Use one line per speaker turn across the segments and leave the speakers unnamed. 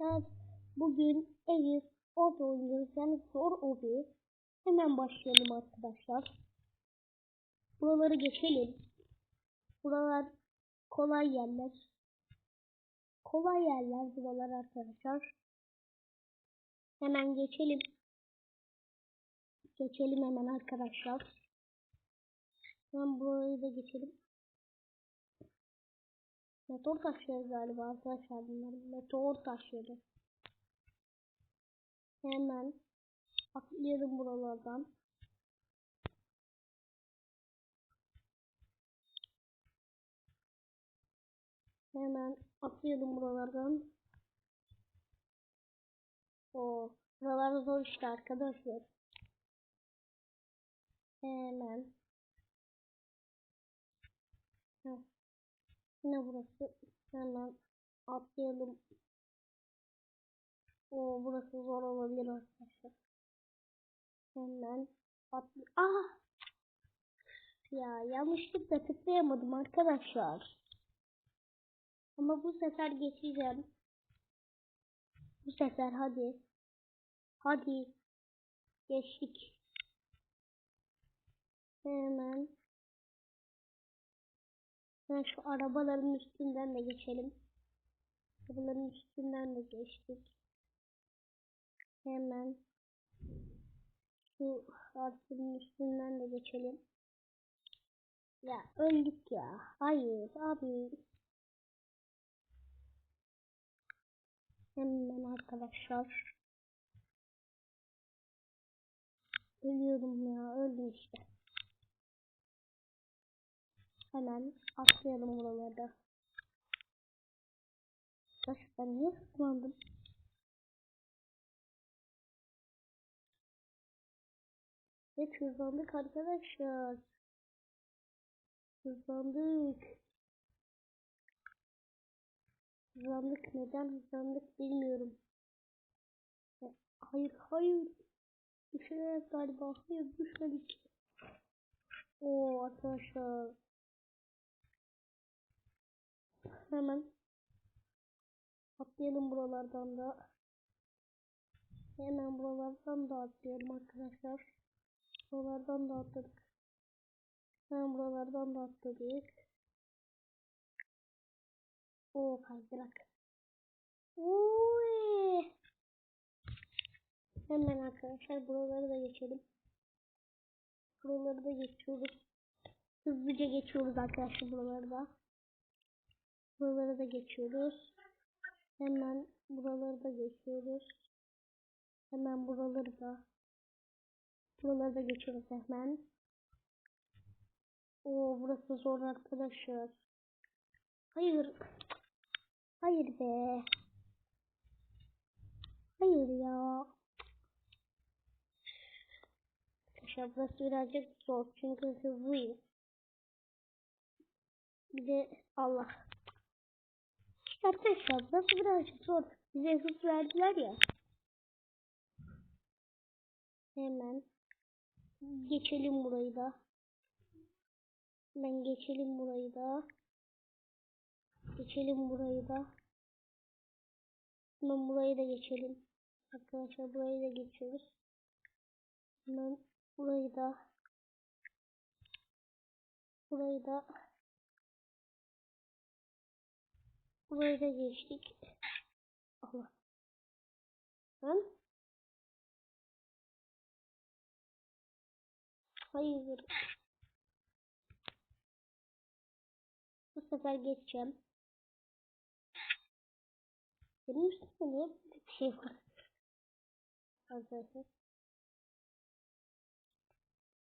arkadaşlar. Bugün Elif Obi oynuyoruz. Yani zor Obi. Hemen başlayalım arkadaşlar. Buraları geçelim. Buralar kolay yerler. Kolay yerler buralar arkadaşlar. Hemen geçelim. Geçelim hemen arkadaşlar. Hemen burayı da geçelim. Meteor taşları galiba arkadaşlar bunlar. Meteor taşları. Hemen atlayalım buralardan. Hemen atlayalım buralardan. O buralar zor işte arkadaşlar. Hemen. Heh. Yine burası. Hemen atlayalım. O burası zor olabilir arkadaşlar. Hemen atlı. Ah! Ya yanlışlıkla tıklayamadım arkadaşlar. Ama bu sefer geçeceğim. Bu sefer hadi. Hadi. Geçtik. Hemen. Ben şu arabaların üstünden de geçelim. Arabaların üstünden de geçtik. Hemen. Şu harfinin üstünden de geçelim. Ya öldük ya. Hayır abi. Hemen arkadaşlar. Ölüyorum ya. Öldüm işte. Hemen atlayalım buralarda. Taş ben niye hızlandım? Evet hızlandık arkadaşlar. Hızlandık. Hızlandık neden hızlandık bilmiyorum. Hayır hayır. Düşeceğiz galiba. Hayır düşmedik. Oo arkadaşlar. Hemen atlayalım buralardan da. Hemen buralardan da atlayalım arkadaşlar. Buralardan da atladık. Hemen buralardan da atladık. O kaydırak. Uy. Hemen arkadaşlar buraları da geçelim. Buraları da geçiyoruz. Hızlıca geçiyoruz arkadaşlar buraları da. Buraları da geçiyoruz. Hemen buraları da geçiyoruz. Hemen buraları da. Buraları da geçiyoruz hemen. Oo burası zor arkadaşlar. Hayır. Hayır be. Hayır ya. Arkadaşlar burası birazcık zor çünkü hızlıyız. Bir de Allah. Arkadaşlar burası birazcık zor. Bize hız verdiler ya. Hemen geçelim burayı da. Hemen geçelim burayı da. Geçelim burayı da. Hemen burayı da geçelim. Arkadaşlar burayı da geçiyoruz. Hemen burayı da. Burayı da. Burayı da geçtik. Allah. Lan. Hayır. Bu sefer geçeceğim. Benim üstümde niye böyle bir şey var? Arkadaşlar.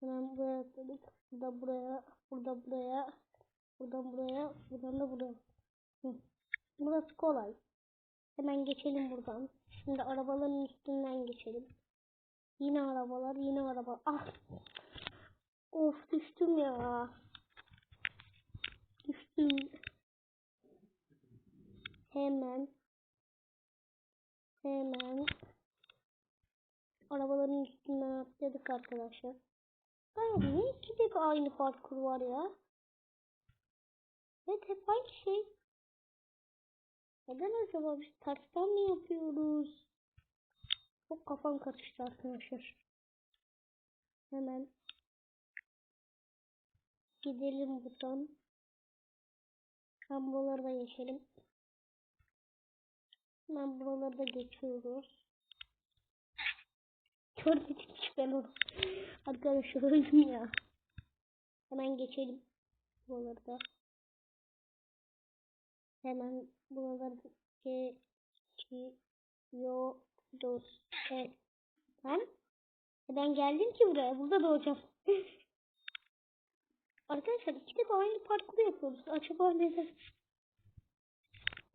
Hemen buraya atladık. Burada buraya, burada buraya, buradan buraya, buradan da buraya. Hı. Burası kolay. Hemen geçelim buradan. Şimdi arabaların üstünden geçelim. Yine arabalar, yine araba. Ah! Of düştüm ya. Düştüm. Hemen hemen arabaların üstünden atladık arkadaşlar. Ben niye iki de aynı parkur var ya? Evet hep aynı şey. Neden acaba biz tersten mi yapıyoruz? Çok kafam karıştı arkadaşlar. Hemen gidelim buradan. Hem buraları da geçelim. Hemen buraları da geçiyoruz. Görmedim ki ben onu. Arkadaşlar öldüm ya. Hemen geçelim. Buraları da. Hemen buraları geçiyoruz. Evet. Ben ben geldim ki buraya. Burada doğacağım. Arkadaşlar iki de aynı parkuru yapıyoruz. Acaba neden?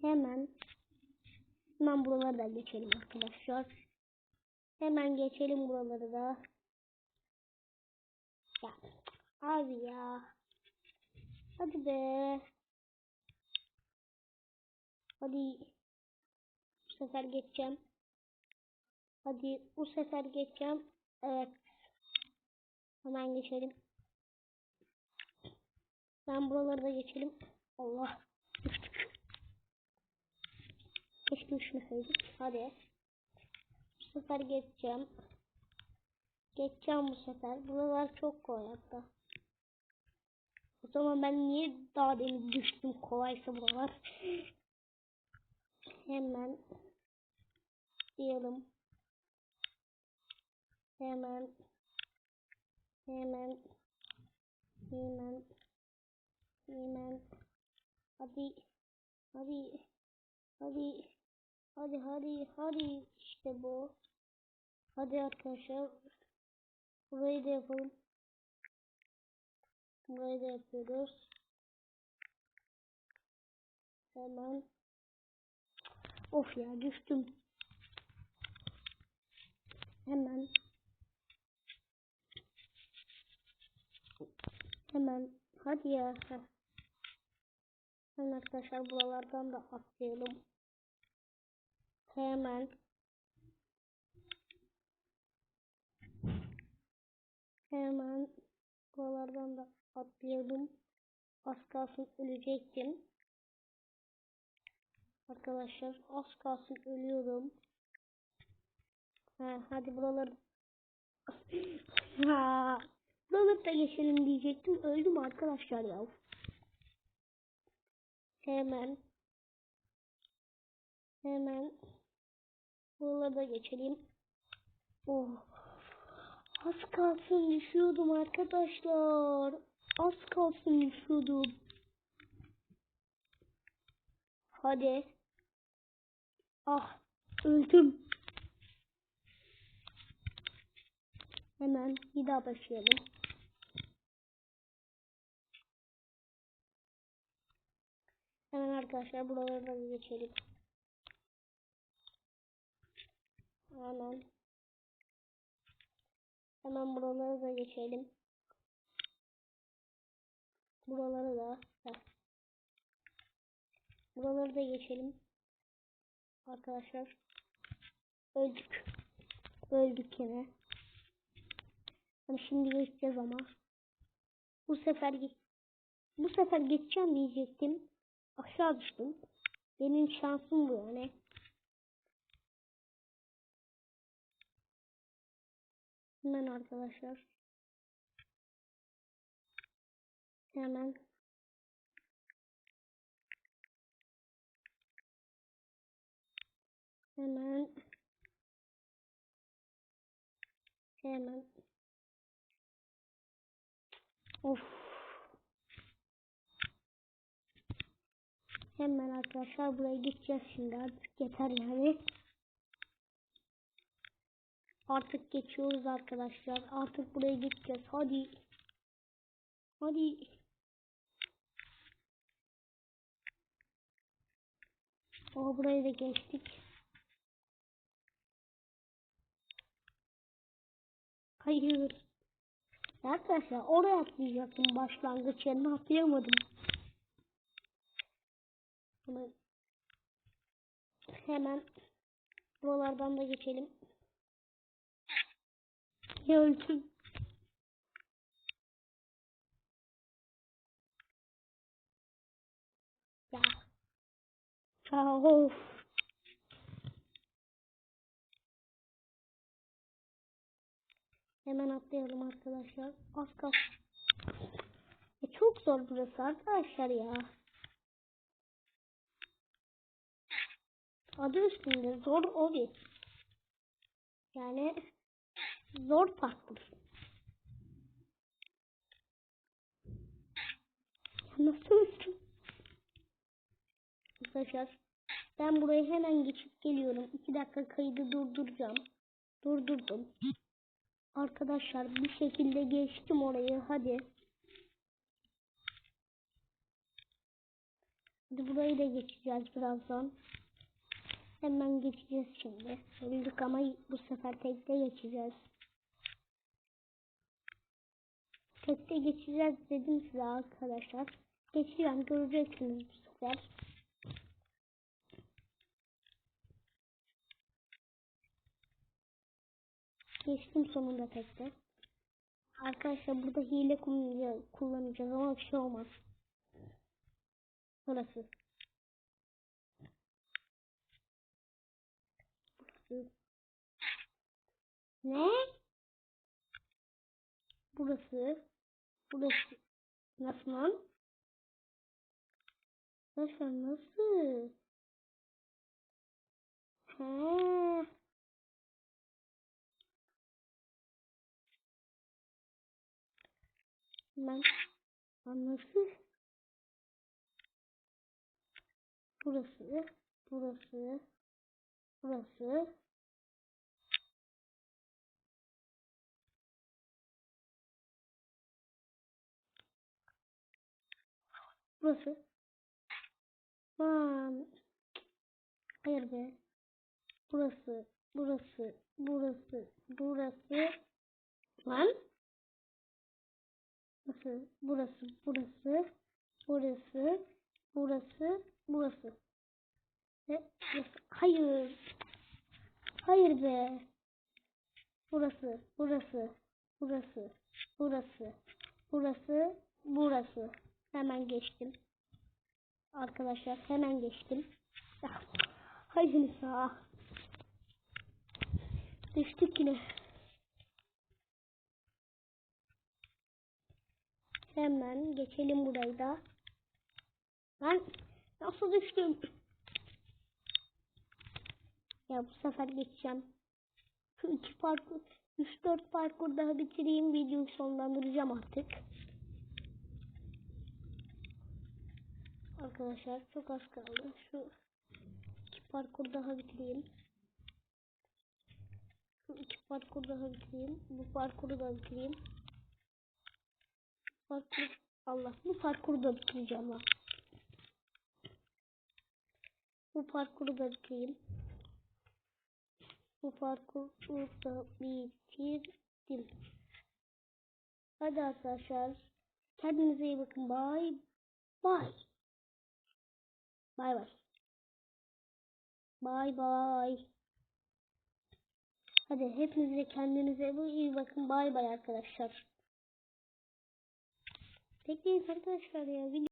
Hemen hemen buraları da geçelim arkadaşlar. Hemen geçelim buraları da. Ya abi ya. Hadi be. Hadi. Bu sefer geçeceğim. Hadi bu sefer geçeceğim. Evet. Hemen geçelim. Ben buraları da geçelim. Allah. Düştük. Keşke düşmeseydik. Hadi. Bu sefer geçeceğim. Geçeceğim bu sefer. Buralar çok kolay hatta. O zaman ben niye daha demin düştüm kolaysa buralar. Hemen diyelim. Hemen. Hemen. Hemen. Hemen. Hadi. Hadi. Hadi. Hadi hadi hadi. İşte bu. Hadi arkadaşlar. Burayı da yapalım. Burayı da yapıyoruz. Hemen of ya düştüm. Hemen. Hemen. Hadi ya. Heh. hemen arkadaşlar buralardan da atlayalım. Hemen. Hemen buralardan da atlayalım. Az kalsın ölecektim arkadaşlar az kalsın ölüyorum ha, hadi buraları ha da geçelim diyecektim. Öldüm arkadaşlar ya. Hemen. Hemen. Buraları da geçelim. Oh. Az kalsın düşüyordum arkadaşlar. Az kalsın düşüyordum. Hadi. Ah. Öldüm. Hemen bir daha başlayalım. Hemen arkadaşlar buraları da geçelim. Hemen. Hemen buraları da geçelim. Buraları da. Heh. Buraları da geçelim. Arkadaşlar. Öldük. Öldük yine. Hani şimdi geçeceğiz ama. Bu sefer bu sefer geçeceğim diyecektim. Aşağı düştüm. Benim şansım bu yani. Hemen arkadaşlar. Hemen. Hemen. Hemen. Of. Hemen arkadaşlar buraya gideceğiz şimdi artık yeter yani. Artık geçiyoruz arkadaşlar. Artık buraya gideceğiz. Hadi. Hadi. O burayı da geçtik. Hayır. Arkadaşlar oraya atlayacaktım başlangıç yerine atlayamadım. Hemen, buralardan da geçelim. Öldüm. Ya. Ya of. Hemen atlayalım arkadaşlar. Az kaldı. E çok zor burası arkadaşlar ya. Adı üstünde zor obi. Yani zor parkur. Nasıl? Arkadaşlar ben buraya hemen geçip geliyorum. 2 dakika kaydı durduracağım. Durdurdum. Arkadaşlar bir şekilde geçtim orayı. Hadi. Hadi burayı da geçeceğiz birazdan. Hemen geçeceğiz şimdi. Öldük ama bu sefer tekte geçeceğiz. Tekte geçeceğiz dedim size arkadaşlar. Geçeceğim göreceksiniz bu sefer. Geçtim sonunda tekte. Arkadaşlar burada hile kullanacağız, ama bir şey olmaz. Burası. Burası. Ne? Burası. Burası. Nasıl lan? Nasıl nasıl? He. Ben nasıl? Burası, burası, burası. Burası. Lan. Hayır be. Burası, burası, burası, burası. Lan. Burası, burası, burası, burası, burası, burası. Ve. Hayır. Hayır be. Burası, burası, burası, burası, burası, burası. Hemen geçtim. Arkadaşlar hemen geçtim. Hayır Nisa. Düştük yine. Hemen geçelim burayı da. Ben nasıl düştüm? Ya bu sefer geçeceğim. Şu iki parkur, 3-4 parkur daha bitireyim. Videoyu sonlandıracağım artık. Arkadaşlar çok az kaldı. Şu iki parkur daha bitireyim. Şu iki parkur daha bitireyim. Bu parkuru da bitireyim. Parkur Allah bu parkuru da bitireceğim lan. Bu parkuru da bitireyim. Bu parkuru da bitirdim. Hadi arkadaşlar. Kendinize iyi bakın. Bye. Bye. Bay bay. Bay bay. Hadi hepiniz de kendinize iyi bakın. Bay bay arkadaşlar. Bekleyin arkadaşlar ya. Video